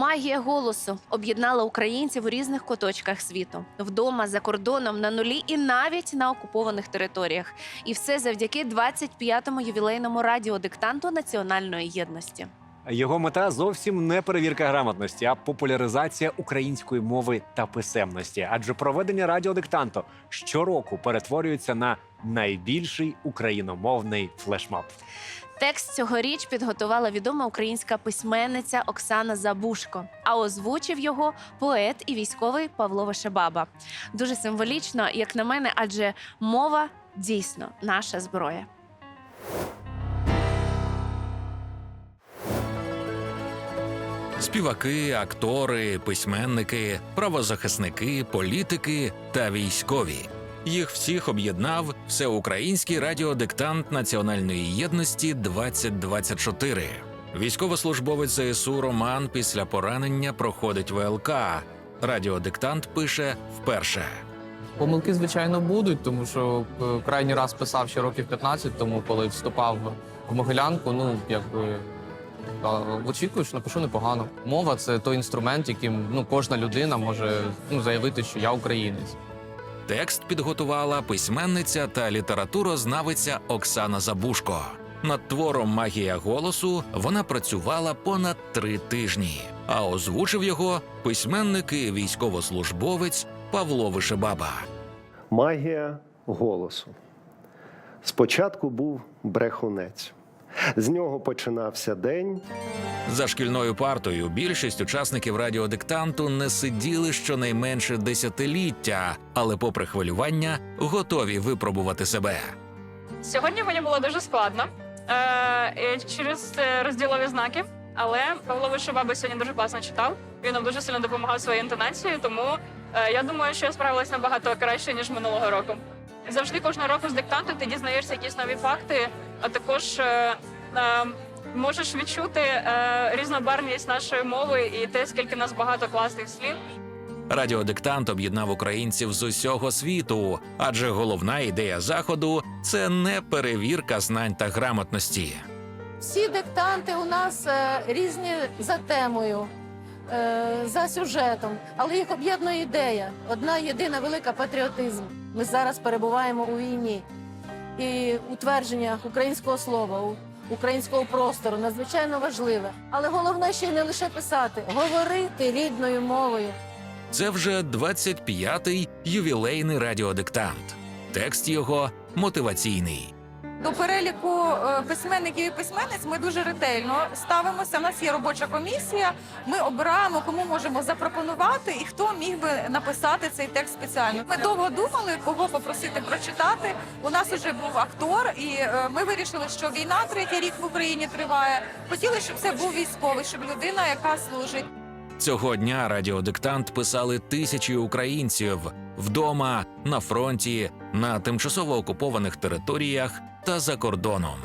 Магія голосу об'єднала українців у різних куточках світу, вдома, за кордоном, на нулі і навіть на окупованих територіях. І все завдяки 25-му ювілейному радіодиктанту національної єдності. Його мета зовсім не перевірка грамотності, а популяризація української мови та писемності. Адже проведення радіодиктанту щороку перетворюється на найбільший україномовний флешмоб. Текст цьогоріч підготувала відома українська письменниця Оксана Забушко, а озвучив його поет і військовий Павло Вишебаба. Дуже символічно, як на мене, адже мова дійсно наша зброя. Співаки, актори, письменники, правозахисники, політики та військові. Їх всіх об'єднав всеукраїнський радіодиктант Національної єдності 2024. Військовослужбовець ЗСУ Роман після поранення проходить ВЛК. Радіодиктант пише вперше. Помилки, звичайно, будуть, тому що е, крайній раз писав ще років 15 тому, коли вступав в Могилянку. Ну, якби що напишу непогано. Мова це той інструмент, яким ну, кожна людина може ну, заявити, що я українець. Текст підготувала письменниця та літературознавиця Оксана Забушко. Над твором Магія голосу вона працювала понад три тижні, а озвучив його письменник і військовослужбовець Павло Вишебаба. Магія голосу. Спочатку був брехунець. З нього починався день. За шкільною партою більшість учасників радіодиктанту не сиділи щонайменше десятиліття, але, попри хвилювання, готові випробувати себе. Сьогодні мені було дуже складно е, через е, розділові знаки. Але Павло Вишибаба сьогодні дуже класно читав. Він нам дуже сильно допомагав своєю інтонацією, тому е, я думаю, що я справилась набагато краще ніж минулого року. Завжди кожного року з диктанту ти дізнаєшся якісь нові факти, а також е, е, можеш відчути е, різнобарвність нашої мови і те, скільки в нас багато класних слів. Радіодиктант об'єднав українців з усього світу, адже головна ідея заходу це не перевірка знань та грамотності. Всі диктанти у нас е, різні за темою, е, за сюжетом, але їх об'єднує ідея. Одна єдина велика патріотизм. Ми зараз перебуваємо у війні. І утвердження українського слова, українського простору надзвичайно важливе. Але головне ще й не лише писати, говорити рідною мовою. Це вже 25-й ювілейний радіодиктант. Текст його мотиваційний. До переліку е, письменників і письменниць ми дуже ретельно ставимося. У нас є робоча комісія. Ми обираємо, кому можемо запропонувати і хто міг би написати цей текст спеціально. Ми довго думали, кого попросити прочитати. У нас вже був актор, і е, ми вирішили, що війна третій рік в Україні триває. Хотіли, щоб це був військовий, щоб людина, яка служить. Цього дня радіодиктант писали тисячі українців вдома, на фронті, на тимчасово окупованих територіях та за кордоном.